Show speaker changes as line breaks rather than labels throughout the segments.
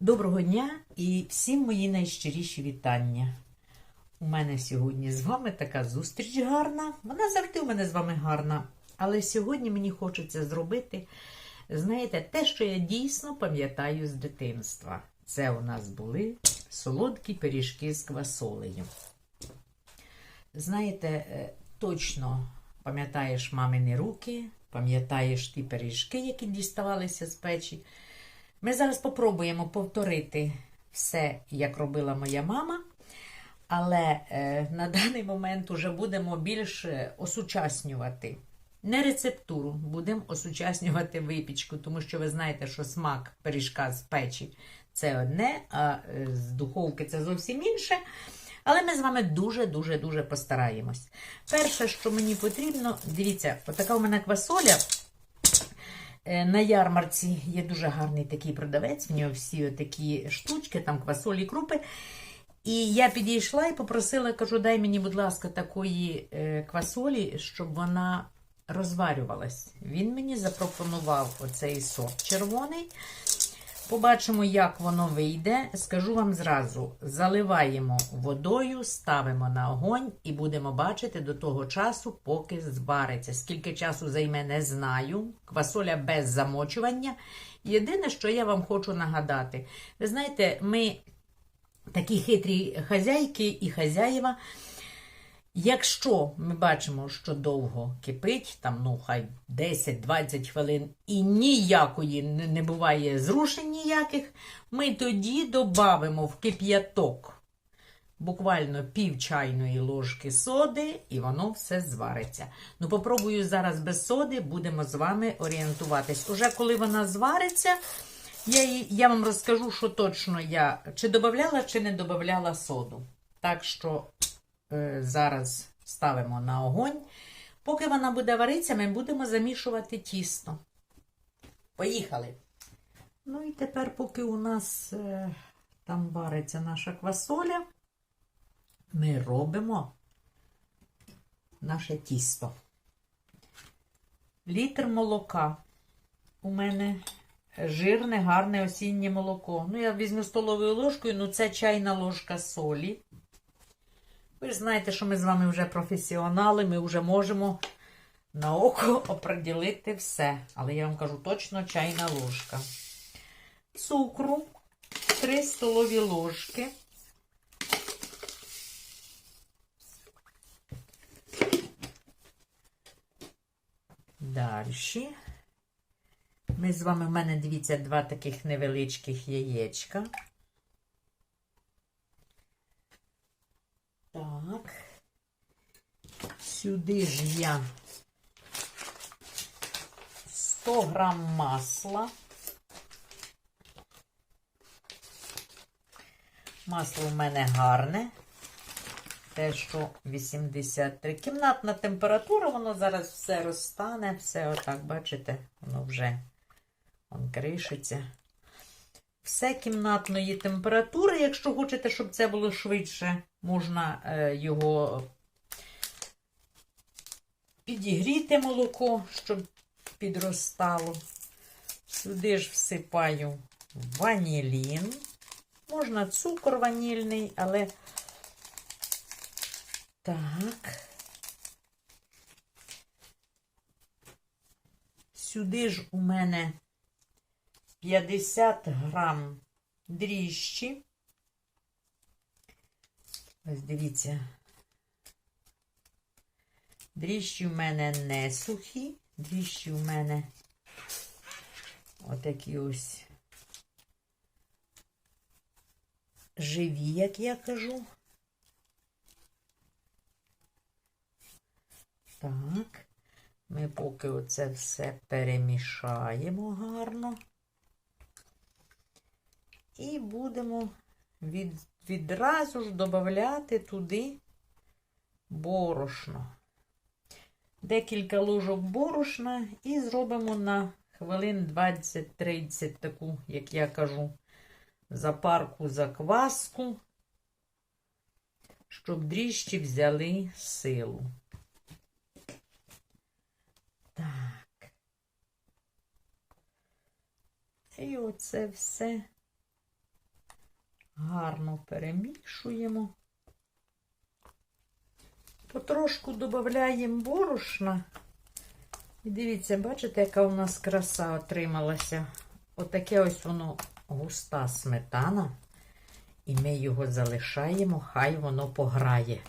Доброго дня і всім мої найщиріші вітання. У мене сьогодні з вами така зустріч гарна. Вона завжди у мене з вами гарна. Але сьогодні мені хочеться зробити, знаєте, те, що я дійсно пам'ятаю з дитинства. Це у нас були солодкі пиріжки з квасолею. Знаєте, е, точно пам'ятаєш мамини руки, пам'ятаєш ті пиріжки, які діставалися з печі. Ми зараз попробуємо повторити все, як робила моя мама, але е, на даний момент уже будемо більш е, осучаснювати. Не рецептуру, будемо осучаснювати випічку, тому що ви знаєте, що смак пиріжка з печі це одне, а е, з духовки це зовсім інше. Але ми з вами дуже-дуже дуже постараємось. Перше, що мені потрібно, дивіться, отака у мене квасоля. Е, На ярмарці є дуже гарний такий продавець, в нього всі такі штучки, там квасолі, крупи. І я підійшла і попросила, кажу, дай мені, будь ласка, такої е, квасолі, щоб вона розварювалась. Він мені запропонував оцей сок червоний. Побачимо, як воно вийде. Скажу вам зразу: заливаємо водою, ставимо на огонь і будемо бачити до того часу, поки звариться. Скільки часу займе, не знаю. Квасоля без замочування. Єдине, що я вам хочу нагадати, ви знаєте, ми такі хитрі хазяйки і хазяїва. Якщо ми бачимо, що довго кипить, там, ну, хай 10-20 хвилин, і ніякої не, буває зрушень ніяких, ми тоді додамо в кип'яток буквально пів чайної ложки соди, і воно все звариться. Ну, попробую зараз без соди, будемо з вами орієнтуватись. Уже коли вона звариться, я, я вам розкажу, що точно я чи додавала, чи не додавала соду. Так що зараз ставимо на огонь. Поки вона буде варитися, ми будемо замішувати тісто. Поїхали. Ну і тепер, поки у нас е, там вариться наша квасоля, ми робимо наше тісто. Літр молока. У мене жирне, гарне осіннє молоко. Ну, я візьму столовою ложкою, ну це чайна ложка солі. Ви ж знаєте, що ми з вами вже професіонали, ми вже можемо на око оприділити все. Але я вам кажу точно чайна ложка. Цукру 3 столові ложки. Далі. Ми з вами, в мене, дивіться, два таких невеличких яєчка. Так. Сюди ж я 100 грам масла. Масло в мене гарне. Те, що 83. Кімнатна температура, воно зараз все розтане, все отак, бачите, воно вже он кришиться. Все кімнатної температури. Якщо хочете, щоб це було швидше, можна е, його підігріти молоко, щоб підростало. Сюди ж всипаю ванілін. Можна цукор ванільний, але так. Сюди ж у мене 50 грам дріжджі. Ось дивіться. Дріжджі в мене не сухі, дріжджі в мене отакі ось живі, як я кажу. Так, ми поки оце все перемішаємо гарно. І будемо від, відразу ж додати туди борошно. Декілька ложок борошна і зробимо на хвилин 20-30 таку, як я кажу, запарку закваску, щоб дріжджі взяли силу. Так. І оце все Гарно перемішуємо. Потрошку додаємо борошна. І дивіться, бачите, яка у нас краса отрималася. Отаке ось воно густа сметана. І ми його залишаємо, хай воно пограє.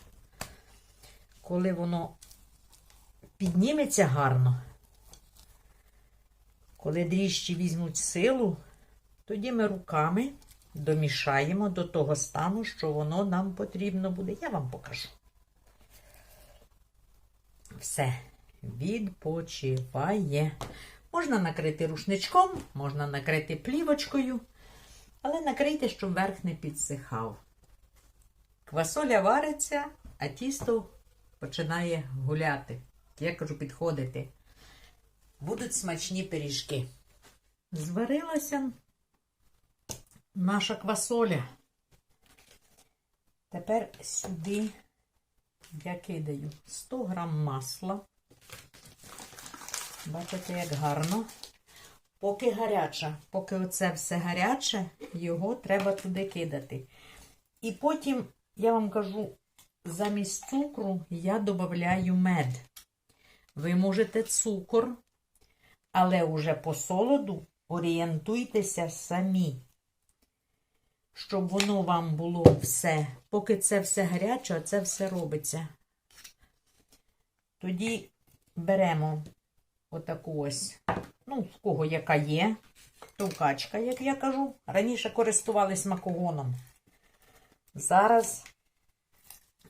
Коли воно підніметься гарно, коли дріжджі візьмуть силу, тоді ми руками домішаємо до того стану, що воно нам потрібно буде. Я вам покажу. Все, відпочиває. Можна накрити рушничком, можна накрити плівочкою, але накрийте, щоб верх не підсихав. Квасоля вариться, а тісто починає гуляти. Я кажу, підходити. Будуть смачні пиріжки. Зварилася наша квасоля. Тепер сюди я кидаю 100 грам масла. Бачите, як гарно. Поки гаряча, поки оце все гаряче, його треба туди кидати. І потім, я вам кажу, замість цукру я додаю мед. Ви можете цукор, але уже по солоду орієнтуйтеся самі, щоб воно вам було все, поки це все гаряче, це все робиться. Тоді беремо отаку ось, ну, в кого яка є, товкачка, як я кажу. Раніше користувались макогоном. Зараз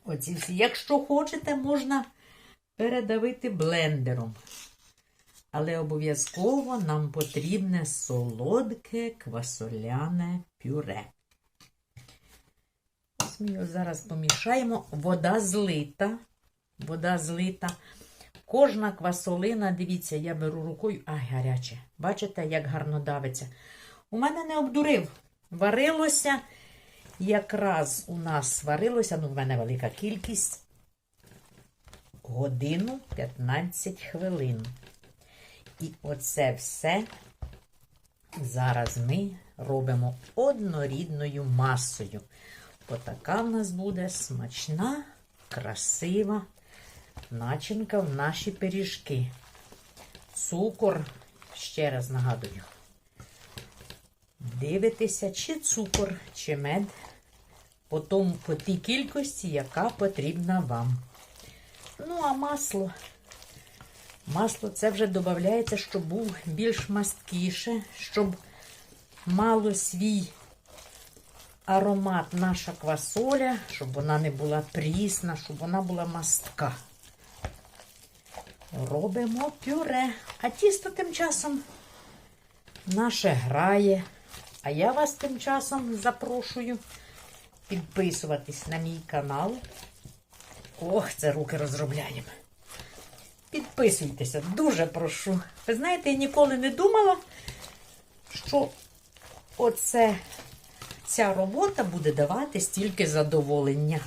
оці всі. Якщо хочете, можна передавити блендером. Але обов'язково нам потрібне солодке квасоляне пюре. Ми його зараз помішаємо. Вода злита. Вода злита. Кожна квасолина, дивіться, я беру рукою, ай, гаряче. Бачите, як гарно давиться. У мене не обдурив. Варилося, якраз у нас варилося, ну, в мене велика кількість. Годину 15 хвилин. І оце все зараз ми робимо однорідною масою. Отака в нас буде смачна, красива начинка в наші пиріжки. Цукор, ще раз нагадую, дивитеся, чи цукор, чи мед, по, тому, по тій кількості, яка потрібна вам. Ну, а масло. Масло це вже додається, щоб був більш масткіше, щоб мало свій аромат наша квасоля, щоб вона не була прісна, щоб вона була мастка. Робимо пюре. А тісто тим часом наше грає. А я вас тим часом запрошую підписуватись на мій канал. Ох, це руки розробляємо. Підписуйтеся, дуже прошу. Ви знаєте, я ніколи не думала, що оце ця робота буде давати стільки задоволення.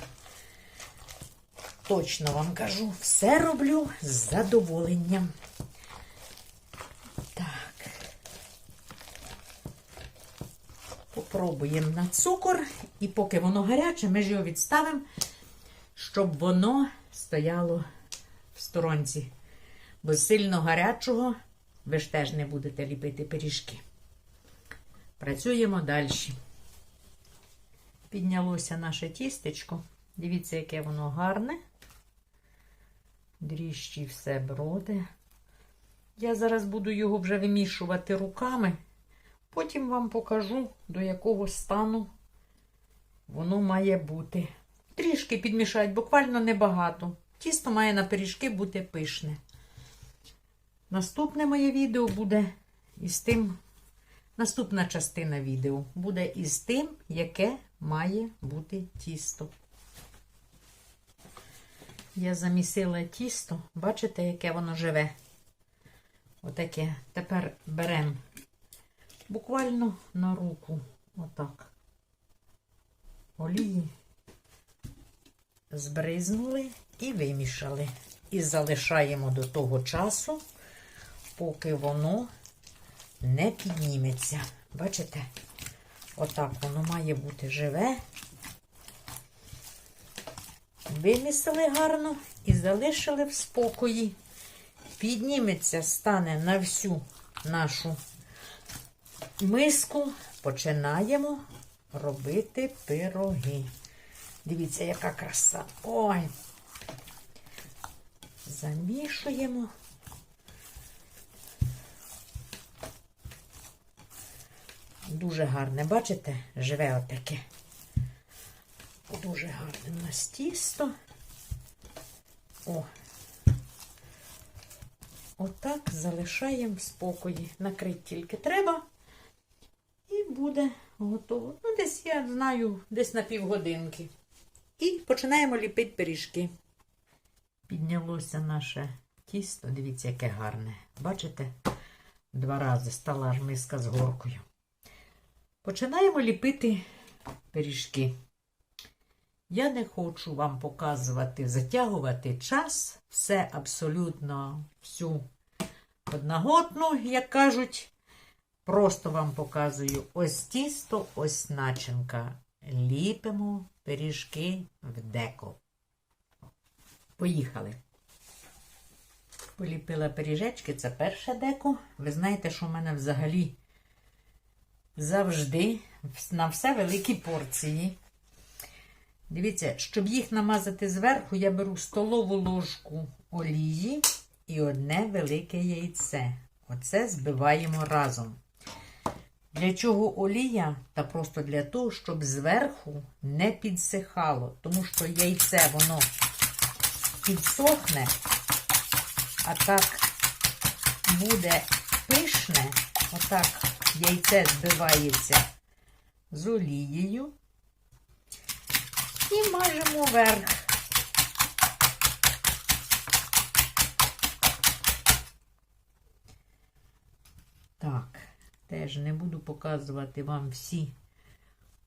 Точно вам кажу, все роблю з задоволенням. Так. Попробуємо на цукор, і поки воно гаряче, ми ж його відставимо, щоб воно стояло в сторонці. Бо сильно гарячого ви ж теж не будете ліпити пиріжки. Працюємо далі. Піднялося наше тістечко. Дивіться, яке воно гарне. Дріжджі все броди. Я зараз буду його вже вимішувати руками. Потім вам покажу, до якого стану воно має бути. Трішки підмішають, буквально небагато. Тісто має на пиріжки бути пишне. Наступне моє відео буде із тим, наступна частина відео буде із тим, яке має бути тісто. Я замісила тісто, бачите, яке воно живе. Отаке. Тепер беремо буквально на руку, отак. Олії збризнули і вимішали. І залишаємо до того часу, поки воно не підніметься. Бачите? Отак воно має бути живе. Вимісили гарно і залишили в спокої. Підніметься, стане на всю нашу миску. Починаємо робити пироги. Дивіться, яка краса. Ой. Замішуємо. Дуже гарне, бачите? Живе отаке. Дуже гарне у нас тісто. О. Отак залишаємо в спокої. Накрити тільки треба. І буде готово. Ну, десь, я знаю, десь на півгодинки. І починаємо ліпити пиріжки. Піднялося наше тісто. Дивіться, яке гарне. Бачите? Два рази стала ж миска з горкою. Починаємо ліпити пиріжки. Я не хочу вам показувати, затягувати час, все абсолютно всю одногодну, як кажуть. Просто вам показую ось тісто, ось начинка. Ліпимо пиріжки в деко. Поїхали. Поліпила пиріжечки, це перше деко. Ви знаєте, що в мене взагалі завжди на все великі порції. Дивіться, щоб їх намазати зверху, я беру столову ложку олії і одне велике яйце. Оце збиваємо разом. Для чого олія? Та просто для того, щоб зверху не підсихало. Тому що яйце воно підсохне, а так буде пишне, отак яйце збивається з олією. І мажемо вверх. Так, теж не буду показувати вам всі.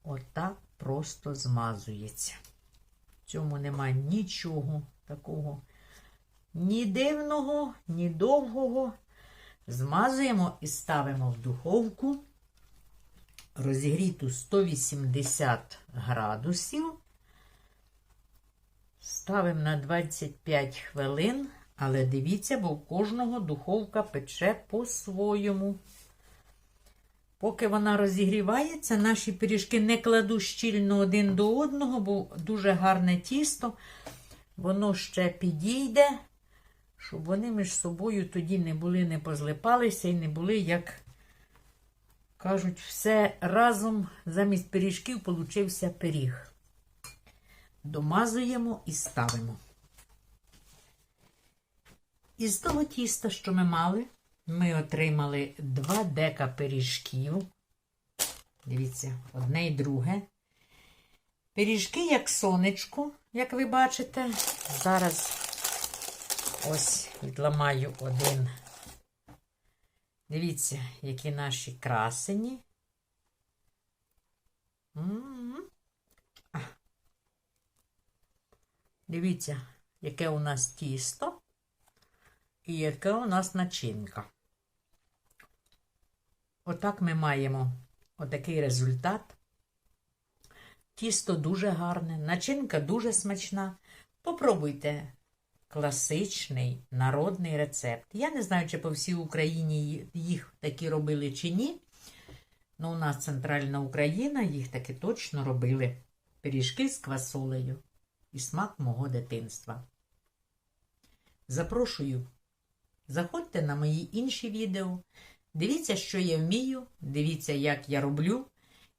Отак просто змазується. В цьому немає нічого такого ні дивного, ні довгого. Змазуємо і ставимо в духовку розігріту 180 градусів. Ставимо на 25 хвилин, але дивіться, бо в кожного духовка пече по-своєму. Поки вона розігрівається, наші пиріжки не кладу щільно один до одного, бо дуже гарне тісто. Воно ще підійде, щоб вони між собою тоді не були, не позлипалися і не були, як кажуть, все разом замість пиріжків получився пиріг. Домазуємо і ставимо. Із того тіста, що ми мали, ми отримали 2 дека пиріжків. Дивіться, одне і друге. Пиріжки, як сонечко, як ви бачите. Зараз ось відламаю один. Дивіться, які наші красені. Дивіться, яке у нас тісто і яка у нас начинка. Отак ми маємо отакий результат. Тісто дуже гарне, начинка дуже смачна. Попробуйте класичний народний рецепт. Я не знаю, чи по всій Україні їх такі робили чи ні. Ну, у нас центральна Україна, їх таки точно робили. Пиріжки з квасолею і смак мого дитинства. Запрошую, заходьте на мої інші відео. Дивіться, що я вмію, дивіться, як я роблю.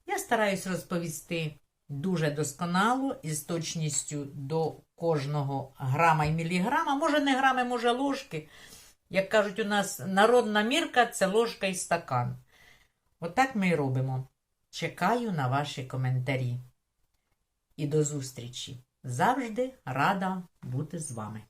Я стараюсь розповісти дуже досконало і з точністю до кожного грама і міліграма. Може, не грами, може, ложки. Як кажуть, у нас народна мірка це ложка і стакан. Отак ми і робимо. Чекаю на ваші коментарі. І до зустрічі! Завжди рада бути з вами.